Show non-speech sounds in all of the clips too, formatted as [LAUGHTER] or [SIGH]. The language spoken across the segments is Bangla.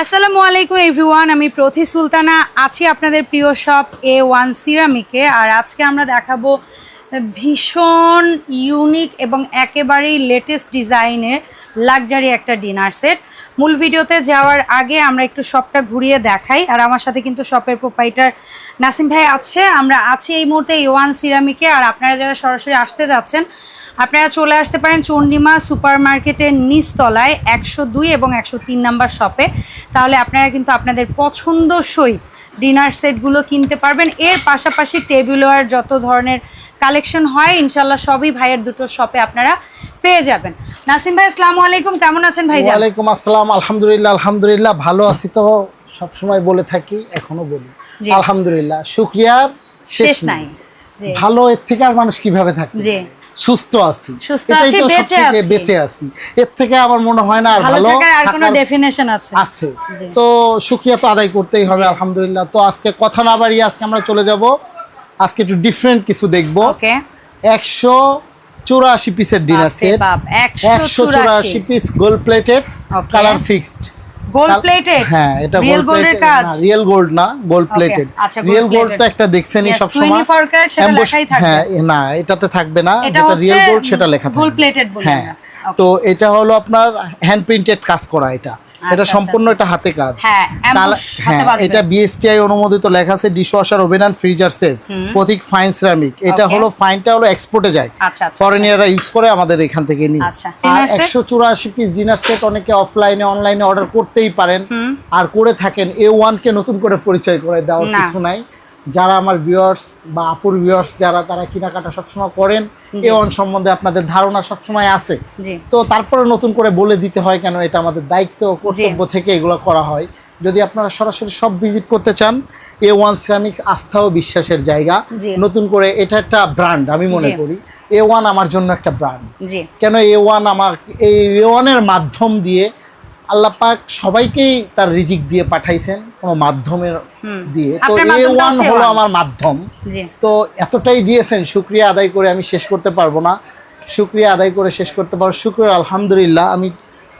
আসসালামু আলাইকুম এভরিওয়ান আমি প্রতি সুলতানা, আছি আপনাদের প্রিয় শপ এ ওয়ান সিরামিকে, আর আজকে আমরা দেখাবো ভীষণ ইউনিক এবং একেবারেই লেটেস্ট ডিজাইনের লাক্সারি একটা ডিনার সেট মূল ভিডিওতে যাওয়ার আগে আমরা একটু শপটা ঘুরিয়ে দেখাই, আর আমার সাথে কিন্তু শপের প্রোপাইটার নাসিম ভাই আছে। আমরা আছি এই মুহূর্তে ওয়ান সিরামিকে, আর আপনারা যারা সরাসরি আসতে যাচ্ছেন আপনারা চলে আসতে পারেন চন্ডিমা সুপার মার্কেটের নিচতলায় একশো দুই এবং একশো তিন নাম্বার শপে। তাহলে আপনারা কিন্তু আপনাদের পছন্দসই ডিনার সেটগুলো কিনতে পারবেন। এর পাশাপাশি টেবিলওয়ার যত ধরনের কালেকশন হয় ইনশাল্লাহ সবই ভাইয়ের দুটো শপে আপনারা পেয়ে যাবেন। নাসিম ভাই আসসালামু আলাইকুম। কেমন আছেন ভাই ওয়ালাইকুম আসসালাম। আলহামদুলিল্লাহ আলহামদুলিল্লাহ। ভালো আছি তো সবসময় বলে থাকি এখনও বলি। আলহামদুলিল্লাহ। শুক্রিয়ার শেষ নাই। ভালো এর থেকে আর মানুষ কীভাবে থাকে জি। সুস্থ আছি। এটাই তো বেঁচে সবথেকে আছি। বেঁচে আছি। এর থেকে আমার মনে হয় না আর ভালো ভালো আর কোনো ডেফিনেশন আছে। আছে। তো শুক্রিয়া তো আদায় করতেই হবে আলহামদুলিল্লাহ। তো আজকে কথা না বাড়িয়ে আজকে আমরা চলে যাব। আজকে একটু ডিফারেন্ট কিছু দেখব। ওকে। একশো চুরাশি পিসের ডিনার সেট একশো চুরাশি piece gold plated colour fixed gold plated হ্যাঁ এটা রিয়েল গোল্ডের কাজ? রিয়েল গোল্ড না গোল্ড প্লেটেড রিয়েল গোল্ড তো একটা দেখছেনই Yes, সব সময় 24 carat সেটা লেখাই থাকবে। হ্যাঁ না এটাতে থাকবে না যেটা রিয়েল গোল্ড সেটা লেখা বলি হ্যাঁ তো এটা হলো আপনার হ্যান্ড প্রিন্টেড কাজ করা এটা। এটা আচ্ছা, সম্পূর্ণ একটা এটা হাতে কাজ। হ্যাঁ, কালা- হাতে হ্যাঁ এটা বিএসটিআই অনুমোদিত লেখা আছে dishwasher oven and freezer set Pratik fine ceramic এটা হলো ফাইনটা হলো এক্সপোর্টে যায়। ফরেনিয়ারা আচ্ছা ফরেনিয়াররা ইউজ করে আমাদের এখান থেকে আচ্ছা। আর? একশো চুরাশি পিস ডিনার সেট অনেকে অফলাইনে অনলাইনে অর্ডার করতেই পারেন। আর করে থাকেন। এ ওয়ানকে নতুন করে পরিচয় করে দেওয়ার কিছু নাই। যারা আমার ভিউয়ার্স বা আপুর ভিউয়ার্স যারা তারা কেনাকাটা সবসময় করেন এ ওয়ান সম্বন্ধে আপনাদের ধারণা সবসময় আছে। তো তারপরে নতুন করে বলে দিতে হয় কেন এটা আমাদের দায়িত্ব কর্তব্য থেকে এগুলো করা হয়। যদি আপনারা সরাসরি সব ভিজিট করতে চান এ ওয়ান সিরামিক আস্থা ও বিশ্বাসের জায়গা। নতুন করে এটা একটা ব্র্যান্ড আমি মনে করি। এ ওয়ান আমার জন্য একটা ব্র্যান্ড কেন এ ওয়ান আমার এই এ ওয়ানের মাধ্যম দিয়ে আল্লাহ পাক সবাইকেই তার রিজিক দিয়ে পাঠাইছেন কোনো মাধ্যমের দিয়ে। তো এ ওয়ান হলো আমার মাধ্যম। তো এতটাই দিয়েছেন শুক্রিয়া আদায় করে আমি শেষ করতে পারব না। শুক্রিয়া আদায় করে শেষ করতে পারব। শুক্রিয়া আলহামদুলিল্লাহ আমি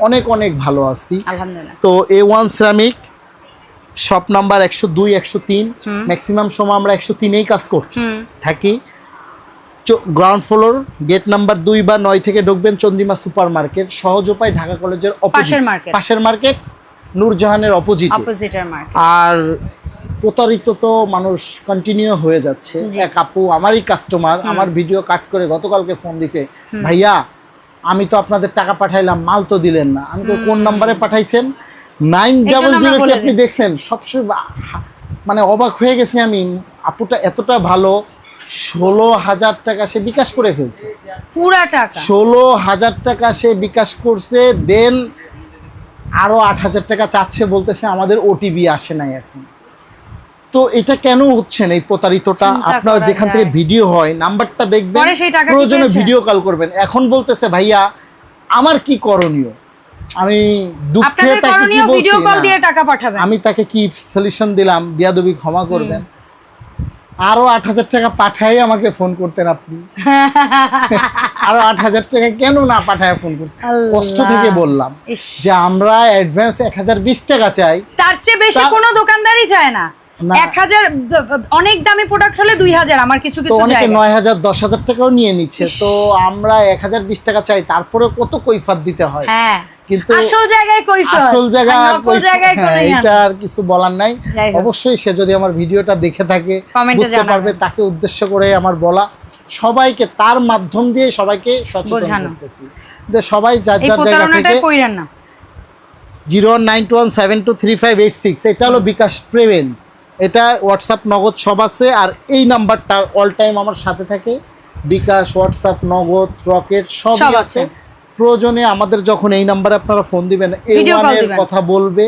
অনেক অনেক ভালো আছি। তো A one ceramic shop number একশো দুই একশো তিন। ম্যাক্সিমাম সময় আমরা একশো তিনেই কাজ করি থাকি। গ্রাউন্ড ফ্লোর গেট নাম্বার দুই বা নয় থেকে ঢুকবেন চন্দিমা সুপার মার্কেট সহজ উপায় ঢাকা কলেজের পাশের মার্কেট। নূরজাহানের অপোজিট আর প্রতারিত তো মানুষ কন্টিনিউ হয়ে যাচ্ছে। এক আপু আমারই কাস্টমার আমার ভিডিও কাট করে গতকালকে ফোন দিছে ভাইয়া আমি তো আপনাদের টাকা পাঠাইলাম মাল তো দিলেন না। আমি তো কোন নাম্বারে পাঠাইছেন? নাইন ডাবল জিরো কি আপনি দেখছেন সবসময় মানে অবাক হয়ে গেছি আমি। আপুটা এতটা ভালো ষোলো হাজার টাকা সে বিকাশ করে ফেলছে। পুরা টাকা। ষোলো হাজার টাকা সে বিকাশ করছে দেন আরও আট হাজার টাকা চাচ্ছে বলতেছে আমাদের ওটিপি আসে নাই এখন। তো এটা কেন হচ্ছে না এই প্রতারিতটা? আপনার যেখান থেকে ভিডিও হয় নাম্বারটা দেখবেন প্রয়োজনে ভিডিও কল করবেন। এখন বলতেছে ভাইয়া আমার কি করণীয়? আমি দুঃখে তাকে কি বলছি আমি তাকে কি সলিউশন দিলাম? বিয়াদবি ক্ষমা করবেন। আরও আট হাজার টাকা পাঠাই আমাকে ফোন করতেন আপনি। [LAUGHS] আরও আট হাজার টাকা কেন না পাঠায় ফোন করতেন কষ্ট থেকে বললাম যে আমরা অ্যাডভান্স এক হাজার বিশ টাকা চাই। তার চেয়ে বেশি কোনো দোকানদারই চায় না। এক হাজার অনেক দামি প্রোডাক্ট হলে দুই হাজার আমার কিছু তো কিছু অনেকে নয় হাজার দশ হাজার টাকাও নিয়ে নিচ্ছে। তো আমরা এক হাজার বিশ টাকা চাই তারপরে কত কৈফাত দিতে হয়? হ্যাঁ। কিন্তু আসল জায়গায় কৈফিয়ত। আসল জায়গা ইয়া এটা আর কিছু বলার নাই। অবশ্যই সে যদি আমার ভিডিওটা দেখে থাকে বুঝতে পারবে তাকে উদ্দেশ্য করে আমার বলা। সবাইকে তার মাধ্যম দিয়ে সবাইকে সচেতন করতেছি। যে সবাই যার যার জায়গা থেকে zero nine two one seven two three five eight six এটা হলো বিকাশ প্রেমেন। এটা হোয়াটসঅ্যাপ নগদ সব আছে আর এই নাম্বারটা অল টাইম আমার সাথে থাকে। বিকাশ হোয়াটসঅ্যাপ নগদ রকেট সব আছে। প্রয়োজনে আমাদের যখন এই নাম্বারে আপনারা ফোন দিবেন এই ওয়ানের কথা বলবে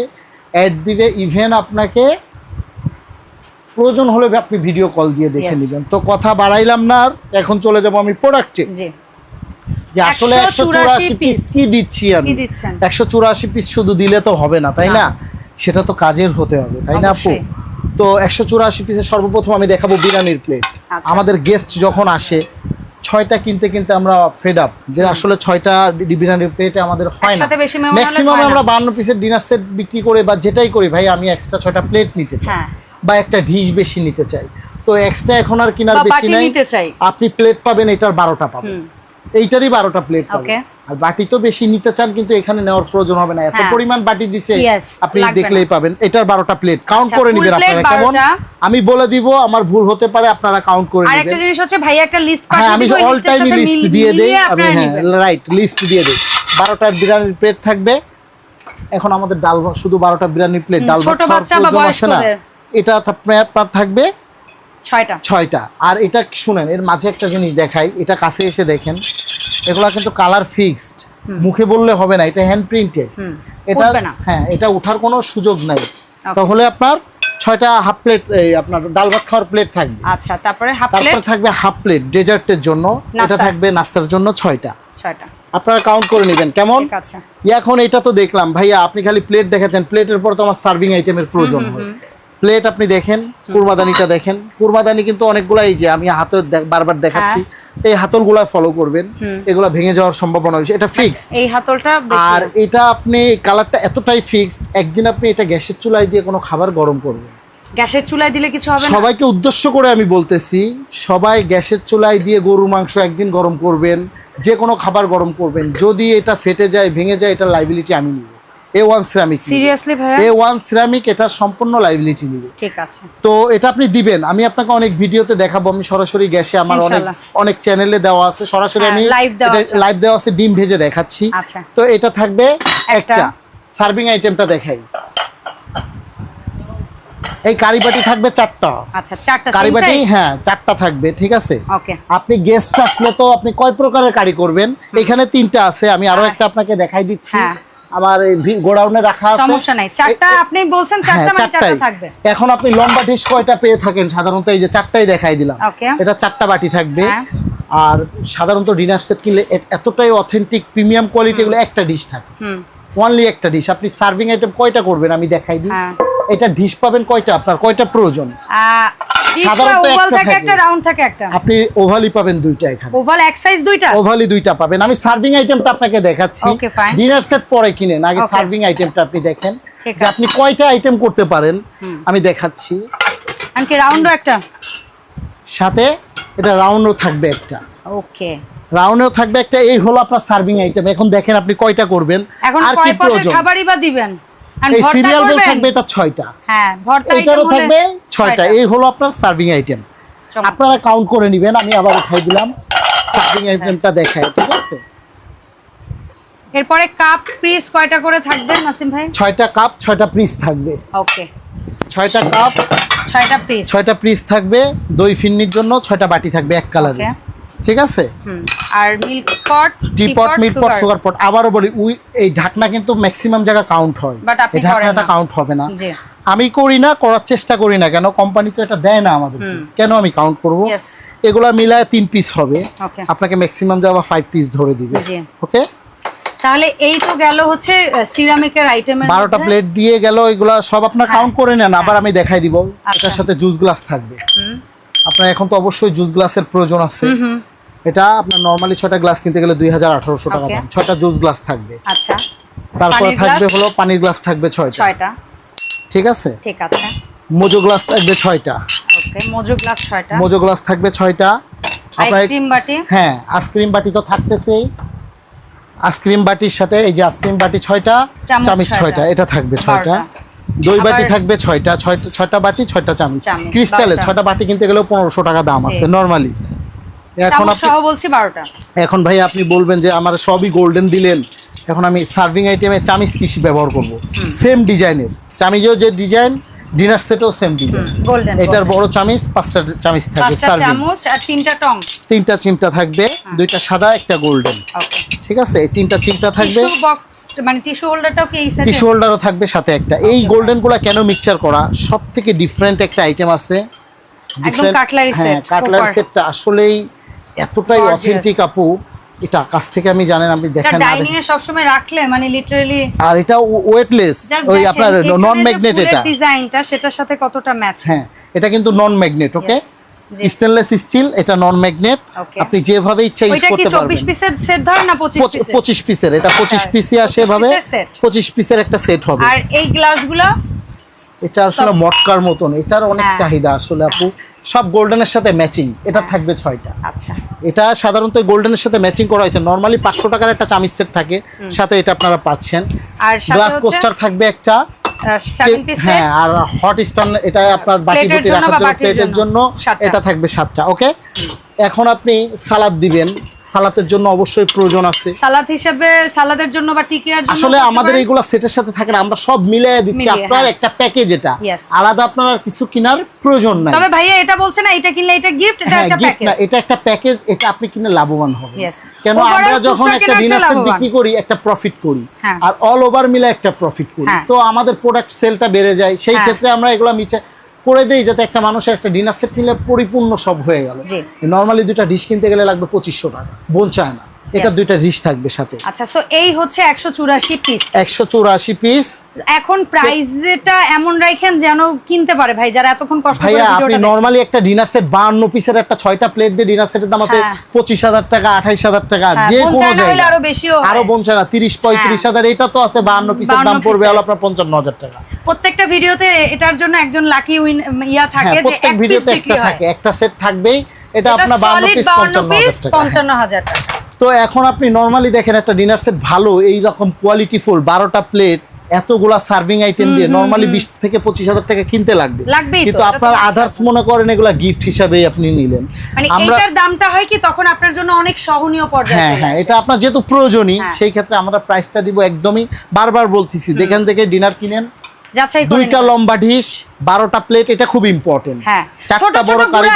অ্যাড দিবে ইভেন আপনাকে প্রয়োজন হলে আপনি ভিডিও কল দিয়ে দেখে নেবেন। তো কথা বাড়াইলাম না আর এখন চলে যাব আমি প্রোডাক্টে জি। যে আসলে একশো 184 চুরাশি পিস কি দিচ্ছি আমি? একশো চুরাশি পিস শুধু দিলে তো হবে না তাই না। সেটা তো কাজের হতে হবে তাই না আপু? তো একশো চুরাশি পিসের সর্বপ্রথম আমি দেখাবো বিরিয়ানির প্লেট আচ্ছা। আমাদের গেস্ট যখন আসে ছয়টা কিনতে কিনতে আমরা ফেড আপ যে আসলে ছয়টা ডিনারের প্লেটে আমাদের হয় না। ম্যাক্সিমাম আমরা বান্ন পিসের ডিনার সেট বিক্রি করে বা যেটাই করি ভাই আমি এক্সট্রা ছয়টা প্লেট নিতে চাই হ্যাঁ। বা একটা ডিশ বেশি নিতে চাই। তো এক্সট্রা এখন আর কিনার বেশি নাই। আপনি প্লেট পাবেন এটার বারোটা পাবেন। এইটারই বারোটা প্লেট পাবেন. আর বাটি তো বেশি নিতে চান কিন্তু এখানে নেওয়ার প্রয়োজন হবে না। এত হ্যাঁ। পরিমাণ বাটি দিছে আপনি দেখলেই পাবেন। এটার বারোটা প্লেট কাউন্ট আচ্ছা, করে full নেবেন আপনারা কেমন? আমি বলে দিব আমার ভুল হতে পারে আপনারা কাউন্ট করে নেবেন। জিনিস হচ্ছে ভাই একটা লিস্ট হ্যাঁ আমি অল টাইম লিস্ট দিয়ে দেই আমি হ্যাঁ রাইট লিস্ট দিয়ে দেই। বারোটা বিরিয়ানির প্লেট থাকবে। এখন আমাদের ডাল শুধু বারোটা বিরিয়ানির প্লেট ডাল ভাত খাওয়ার প্রয়োজন আসে না। এটা আপনার থাকবে ছয়টা। ছয়টা। আর এটা শুনেন এর মাঝে একটা জিনিস দেখাই এটা কাছে এসে দেখেন। এগুলা কিন্তু কালার ফিক্সড মুখে বললে হবে না এটা হ্যান্ড প্রিন্টেড এটা হ্যাঁ এটা ওঠার কোনো সুযোগ নাই। তাহলে আপনার ছয়টা হাফ প্লেট আপনার ডাল ভাত খাওয়ার প্লেট থাকবে। আচ্ছা তারপরে হাফ তারপর প্লেট থাকবে হাফ প্লেট ডেজার্টের জন্য। এটা থাকবে নাস্তার জন্য ছয়টা। ছয়টা। আপনারা কাউন্ট করে নেবেন কেমন? এখন এটা তো দেখলাম। ভাইয়া আপনি খালি প্লেট দেখাচ্ছেন। প্লেটের পর তো আমার সার্ভিং আইটেমের প্রয়োজন হয়। প্লেট আপনি দেখেন কুরমাদানিটা দেখেন। কুরমাদানি কিন্তু অনেকগুলা এই যে আমি হাতে বারবার দেখাচ্ছি এই হাতলগুলা ফলো করবেন হ্যাঁ। এগুলা ভেঙে যাওয়ার সম্ভাবনা হয়েছে এটা ফিক্স এই হাতলটা আর এটা আপনি কালারটা এতটাই ফিক্সড একদিন আপনি এটা গ্যাসের চুলায় দিয়ে কোনো খাবার গরম করবেন। গ্যাসের চুলায় দিলে কিছু হবে না? সবাইকে উদ্দেশ্য করে আমি বলতেছি সবাই গ্যাসের চুলায় দিয়ে গরুর মাংস একদিন গরম করবেন যে কোনো খাবার গরম করবেন। যদি এটা ফেটে যায় ভেঙে যায় এটা লাইবিলিটি আমি নিব। A one ceramic seriously ceramic এটা সম্পূর্ণ লাইবিলিটি নিবে। ঠিক আছে। তো এটা আপনি দিবেন। আমি আপনাকে অনেক ভিডিওতে দেখাবো। আমি সরাসরি গ্যাসে আমার অনেক অনেক চ্যানেলে দেওয়া আছে। সরাসরি হ্যাঁ, আমি দেওয়া আছে। লাইভ দেওয়া আছে ডিম ভেজে দেখাচ্ছি। আচ্ছা। তো এটা থাকবে একটা। সার্ভিং আইটেমটা দেখাই। এই কারি বাটি থাকবে চারটা। আচ্ছা চারটা কারি হ্যাঁ চারটা থাকবে ঠিক আছে? আপনি গেস্ট আসলে তো আপনি কয় প্রকারের কারি করবেন? এখানে তিনটা আছে। আমি আরও হ্যাঁ। একটা আপনাকে দেখাই দিচ্ছি। হ্যাঁ। আমার গোডাউনে রাখা আছে। সমস্যা নাই। চারটা আপনি বলছেন হ্যাঁ চারটা মানে চারটা থাকবে। এখন আপনি লম্বা ডিশ কয়টা পেয়ে থাকেন? সাধারণত এই যে চারটাই দেখাই দিলাম। এটা চারটা বাটি থাকবে। হ্যাঁ। আর সাধারণত ডিনার সেট কিনলে এতটাই অথেন্টিক প্রিমিয়াম কোয়ালিটি এগুলো একটা ডিশ থাকে। অনলি একটা ডিশ আপনি সার্ভিং আইটেম কয়টা করবেন আমি দেখাই দিই। হ্যাঁ। এটা ডিশ পাবেন কয়টা? আপনার কয়টা প্রয়োজন? সাধারণত ওভাল থাকে থাকে। একটা রাউন্ড থাকে একটা। আপনি পাবেন দুইটা এখানে। ওভাল এক সাইজ দুইটা? ওভালি দুইটা পাবেন। আমি সার্ভিং আইটেমটা আপনাকে দেখাচ্ছি। ডিনার সেট পরে কিনেন। আগে সার্ভিং আইটেমটা আপনি দেখেন। যে আপনি কয়টা আইটেম করতে পারেন আমি দেখাচ্ছি। আনকি রাউন্ডও একটা? সাথে এটা রাউন্ডও থাকবে একটা। ওকে রাউন্ডেও থাকবে একটা। এই হলো আপনার সার্ভিং আইটেম এখন দেখেন আপনি কয়টা করবেন। আর কি প্রয়োজন? খাবারই বা দিবেন? এই সিরিয়াল বেল থাকবে এটা ছয়টা। হ্যাঁ ভর্তা থাকবে ছয়টা। এই হলো আপনার সার্ভিং আইটেম আপনারা কাউন্ট করে নেবেন আমি আবার উঠাই দিলাম। সার্ভিং আইটেমটা দেখাই ঠিক আছে? এরপরে কাপ পিস কয়টা করে থাকবে নাসিম ভাই? ছয়টা কাপ ছয়টা পিস থাকবে। ওকে ছয়টা কাপ ছয়টা পিস ছয়টা পিস থাকবে দই ফিন্নির জন্য ছয়টা বাটি থাকবে এক কালারের. ঠিক আছে? আর মিল্ক পট টিপট মিটপট সুগার পট আবারও বলি উই এই ঢাকনা কিন্তু ম্যাক্সিমাম জায়গা কাউন্ট হয়। এই ঢাকনাটা কাউন্ট হবে না। জি। আমি করি না করার চেষ্টা করি না কেন কোম্পানি তো এটা দেয় না আমাদের কেন আমি কাউন্ট করব. এগুলা মিলায় তিন পিস হবে। ওকে আপনাকে ম্যাক্সিমাম যাওয়া ফাইভ পিস ধরে দিবে। জি। ওকে তাহলে এই তো গেল হচ্ছে সিরামিকের আইটেমের বারোটা প্লেট দিয়ে গেল এগুলা সব আপনার কাউন্ট করে নেন আবার আমি দেখাই দিব। হ্যাঁ। আচ্ছা। এটার সাথে জুস গ্লাস থাকবে। হুম। আপনার এখন তো অবশ্যই জুস গ্লাসের প্রয়োজন আছে। এটা আপনার নর্মালি ছয়টা গ্লাস কিনতে গেলে দুই হাজার আঠারোশো টাকা দাম। ছয়টা জুস গ্লাস থাকবে। আচ্ছা। তারপরে থাকবে হলো পানির গ্লাস থাকবে ছয়টা। ছয়টা। ঠিক আছে? ঠিক আছে। মোজো গ্লাস থাকবে ছয়টা। ওকে মজু গ্লাস ছয়টা। মোজো গ্লাস থাকবে ছয়টা। আইসক্রিম বাটি? হ্যাঁ আইসক্রিম বাটি তো থাকতেছেই। আইসক্রিম বাটির সাথে এই যে আইসক্রিম বাটি ছয়টা চামচ ছয়টা। এটা থাকবে ছয়টা। দই বাটি থাকবে ছয়টা ছয়টা ছয়টা বাটি ছয়টা চামচ। বারোটা। ছয়টা বাটি কিনতে গেলেও পনেরোশো টাকা দাম আছে নর্মালি এখন আপনি সহ বলছি বারোটা। এখন ভাই আপনি বলবেন যে আমার সবই গোল্ডেন দিলেন এখন আমি সার্ভিং আইটেমে চামিজ কৃষি ব্যবহার করব। সেম ডিজাইনের চামিজেও যে ডিজাইন ডিনার সেটও সেম ডিজাইন গোল্ডেন এটার বড় চামিজ পাঁচটা চামিজ থাকবে সার্ভিং চামচ আর তিনটা টং। তিনটা চিমটা থাকবে দুইটা সাদা একটা গোল্ডেন ঠিক আছে? এই তিনটা চিমটা থাকবে। মানে টিস্যু হোল্ডারটাও কি সেটে টিস্যু হোল্ডারও থাকবে সাথে একটা। এই গোল্ডেনগুলা কেন মিক্সচার করা? সব থেকে ডিফারেন্ট একটা আইটেম আছে। cutlery হ্যাঁ set, কাটলারি সেটটা আসলেই এতটাই অথেন্টিক আপু এটা কাছ থেকে আমি জানেন আপনি দেখেন ডাইনিং এ সবসময় রাখলে মানে লিটারালি আর এটা ওয়েটলেস ওই আপনার নন ম্যাগনেট এটা। ডিজাইনটা সেটার সাথে কতটা ম্যাচ হ্যাঁ এটা কিন্তু non magnet okay stainless steel এটা নন ম্যাগনেট আপনি যেভাবে ইচ্ছা ইউজ করতে পারবেন। পিসের সেট ধরেন না পঁচিশ পঁচি- পিসের পঁচিশ পিসের এটা পঁচিশ আচ্ছা, পিসে আসে 25 পিসের set। পঁচিশ পিসের একটা সেট হবে। আর এই গ্লাসগুলো এটা আসলে মটকার মতন এটার অনেক হ্যাঁ। চাহিদা আসলে আপু। সব গোল্ডেনের সাথে ম্যাচিং এটা থাকবে ছয়টা। আচ্ছা। এটা সাধারণত গোল্ডেনের সাথে ম্যাচিং করা হয়েছে। নর্মালি পাঁচশো টাকার একটা চামিজ সেট থাকে সাথে এটা আপনারা পাচ্ছেন। আর গ্লাস কোস্টার থাকবে একটা। হ্যাঁ আর হট স্টান এটা আপনার বাটি প্লেটের বুটি রাখার জন্য প্লেটের জন্য। জন্য এটা থাকবে সাতটা ওকে এখন আপনি সালাদ দিবেন। সালাতের জন্য অবশ্যই প্রয়োজন আছে। সালাদ হিসেবে সালাদের জন্য বা টিকিয়ার জন্য আসলে আমাদের। এইগুলা সেটের সাথে থাকে না আমরা সব মিলিয়ে দিচ্ছি আপনার হ্যাঁ। একটা প্যাকেজ এটা। আলাদা আপনার কিছু কেনার প্রয়োজন নাই। তবে ভাইয়া এটা বলছে না এটা কিনলে এটা গিফট এটা হ্যাঁ একটা গিফট না প্যাকেজ এটা একটা প্যাকেজ এটা আপনি কিনে লাভবান হবেন। কেন আমরা যখন একটা ডিনার সেট বিক্রি করি একটা প্রফিট করি। হ্যাঁ। আর অল ওভার মিলে একটা প্রফিট করি। তো আমাদের প্রোডাক্ট সেলটা বেড়ে যায়। সেই। ক্ষেত্রে আমরা এগুলো মিচে করে দেই যাতে একটা মানুষের একটা ডিনার সেট কিনলে পরিপূর্ণ সব হয়ে গেল। নর্মালি দুটা ডিশ কিনতে গেলে লাগবে পঁচিশশো টাকা বোন চায় না এটা দুইটা ডিশ থাকবে সাথে। আচ্ছা সো এই হচ্ছে একশো চুরাশি পিস একশো চৌরাশি পিস এখন প্রাইসটা এমন রাখেন যেন কিনতে পারে ভাই যারা এতক্ষণ কষ্ট করে আপনি ভিডিওটা দেখছে। নর্মালি একটা ডিনার সেট বাহান্ন পিসের একটা ছয়টা প্লেট দিয়ে ডিনার সেটের দাম আছে হ্যাঁ। পঁচিশ হাজার টাকা আঠাইশ হাজার টাকা হ্যাঁ, যে কোনো জায়গায়। আরও বেশিও হয়। আরও পঁয়ত্রিশ হ্যাঁ। হাজার এটা তো আছে বাহান্ন পিসের দাম পড়বে হলো আপনার পঞ্চান্ন হাজার টাকা। প্রত্যেকটা ভিডিওতে এটার জন্য একজন লাকি উইন ইয়া থাকে হ্যাঁ যে প্রত্যেক ভিডিওতে একটা থাকে একটা সেট থাকবেই এটা আপনার বাহান্ন পিস 52 পঞ্চান্ন পিস হাজার টাকা। পঞ্চান্ন হাজার টাকা। তো এখন আপনি নর্মালি দেখেন একটা ডিনার সেট ভালো এই রকম কোয়ালিটি ফুল বারোটা প্লেট এতগুলা সার্ভিং আইটেম দিয়ে নর্মালি বিশ থেকে পঁচিশ হাজার টাকা কিনতে লাগবে। কিন্তু আপনার। আদার্স মনে করেন এগুলা গিফট হিসাবেই আপনি নিলেন। মানে আমরা দামটা হয় কি তখন আপনার জন্য অনেক সহনীয় পর্যায়ে হ্যাঁ হ্যাঁ এটা আপনার যেহেতু প্রয়োজনই হ্যাঁ। সেই ক্ষেত্রে আমরা প্রাইসটা দিব একদমই বারবার বলতেছি যেখান থেকে ডিনার কিনেন। যাচাই দুইটা লম্বা ডিশ বারোটা প্লেট এটা খুব ইম্পর্টেন্ট হ্যাঁ। চারটা ছোট ছোট বড় কারি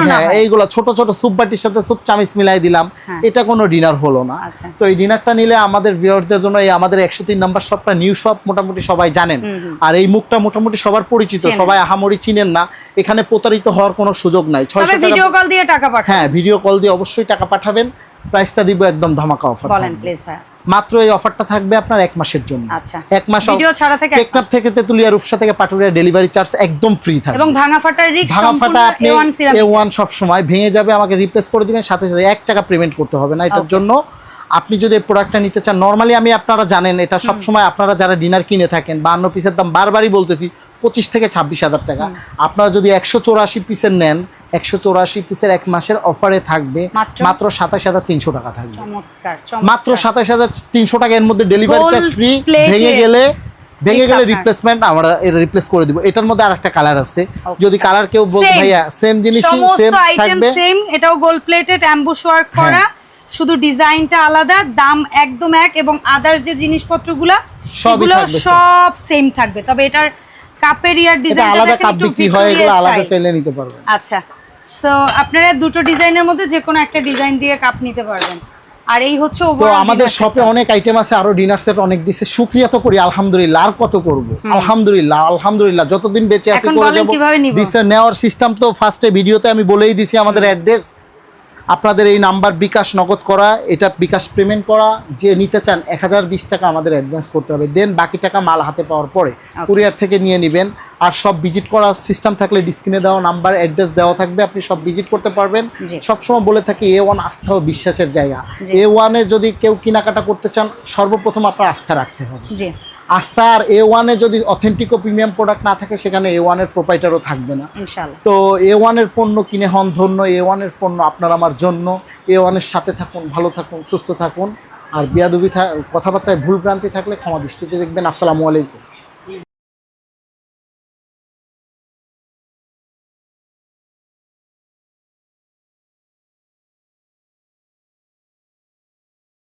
না হ্যাঁ এইগুলো ছোট ছোট স্যুপ বাটির সাথে স্যুপ চামিচ মিলাই দিলাম। হ্যাঁ। এটা কোনো ডিনার হলো না। আচ্ছা। তো এই ডিনারটা নিলে আমাদের ভিউয়ারদের জন্য এই আমাদের একশো তিন নাম্বার শপটা নিউ শপ মোটামুটি সবাই জানেন। আর এই মুখটা মোটামুটি সবার পরিচিত। সবাই আহামরি চিনেন না। এখানে প্রতারিত হওয়ার কোনো সুযোগ নাই। তবে ছয়শো টাকা ভিডিও কল দিয়ে টাকা হ্যাঁ ভিডিও কল দিয়ে অবশ্যই টাকা পাঠাবেন। প্রাইসটা দিব একদম ধামাকা অফার বলেন প্লিজ ভাই মাত্র এই অফারটা থাকবে আপনার এক মাসের জন্য। আচ্ছা। এক মাস ভিডিও ছাড়া থেকে এক থেকে তেতুলিয়া রূপসা থেকে পাটুরিয়া ডেলিভারি চার্জ একদম ফ্রি থাকবে। এবং ভাঙা ফাটার রিস্ক ভাঙা ফাটা আপনি এ ওয়ান সব সময় ভেঙে যাবে আমাকে রিপ্লেস করে দিবেন সাথে সাথে এক টাকা পেমেন্ট করতে হবে না এটার জন্য আপনি যদি এই প্রোডাক্টটা নিতে চান নর্মালি আমি আপনারা জানেন এটা সব সময় আপনারা যারা ডিনার কিনে থাকেন বা বান্ন পিসের দাম বারবারই বলতেছি পঁচিশ থেকে ছাব্বিশ হাজার টাকা। আপনারা যদি একশো চৌরাশি পিসের নেন একশো চৌরাশি পিসের এক মাসের অফারে থাকবে মাত্র? সাতাশ হাজার তিনশো টাকা থাকবে। মাত্র সাতাশ হাজার তিনশো টাকা এর মধ্যে ডেলিভারি চার্জ ফ্রি ভেঙে গেলে ভেঙে গেলে রিপ্লেসমেন্ট আমরা রিপ্লেস করে দিব। এটার মধ্যে আরেকটা কালার আছে। যদি কালার কেউ বলতে ভাইয়া সেম জিনিসই সেম থাকবে। সেম এটাও গোল্ড প্লেটেড অ্যাম্বুশ ওয়ার্ক হ্যাঁ। করা শুধু ডিজাইনটা আলাদা দাম একদম এক এবং আদার্স যে জিনিসপত্রগুলো সবই এগুলো সব সেম থাকবে। তবে এটার কাপের ইয়ার এটা ডিজাইনটা আলাদা কাপ বিক্রি হয় এগুলো আলাদা চাইলে নিতে পারবেন। আচ্ছা। সো আপনারা দুটো ডিজাইনের মধ্যে যে কোনো একটা ডিজাইন দিয়ে কাপ নিতে পারবেন। আর এই হচ্ছে ওভারঅল আমাদের শপে অনেক আইটেম আছে আরও ডিনার সেট অনেক দিছে। শুক্রিয়া তো করি আলহামদুলিল্লাহ। আর কত করব? আলহামদুলিল্লাহ আলহামদুলিল্লাহ। যতদিন বেঁচে আছি করে যাব। দিছে নেওয়ার সিস্টেম তো ফার্স্টে ভিডিওতে আমি বলেই দিছি আমাদের অ্যাড্রেস আপনাদের এই নাম্বার বিকাশ নগদ করা এটা বিকাশ পেমেন্ট করা যে নিতে চান এক হাজার বিশ টাকা আমাদের অ্যাডভান্স করতে হবে। দেন বাকি টাকা মাল হাতে পাওয়ার পরে কুরিয়ার থেকে নিয়ে নেবেন। আর সব ভিজিট করার সিস্টেম থাকলে ডিসক্রিনে দেওয়া নাম্বার অ্যাড্রেস দেওয়া থাকবে আপনি সব ভিজিট করতে পারবেন। সবসময় বলে থাকি এ ওয়ান আস্থা ও বিশ্বাসের জায়গা। এ ওয়ানে যদি কেউ কেনাকাটা করতে চান সর্বপ্রথম আপনার আস্থা রাখতে হবে। আর এ ওয়ানে যদি অথেন্টিক ও প্রিমিয়াম প্রোডাক্ট না থাকে সেখানে এ ওয়ানের প্রোপাইটারও থাকবে না। তো এ ওয়ানের পণ্য কিনে হন ধন্য এ ওয়ানের পণ্য আপনার আমার জন্য। এ ওয়ানের সাথে থাকুন ভালো থাকুন সুস্থ থাকুন। আর বিয়াদুবি কথাবার্তায় ভুল ভ্রান্তি থাকলে ক্ষমা দৃষ্টিতে দেখবেন। আসসালামু আলাইকুম।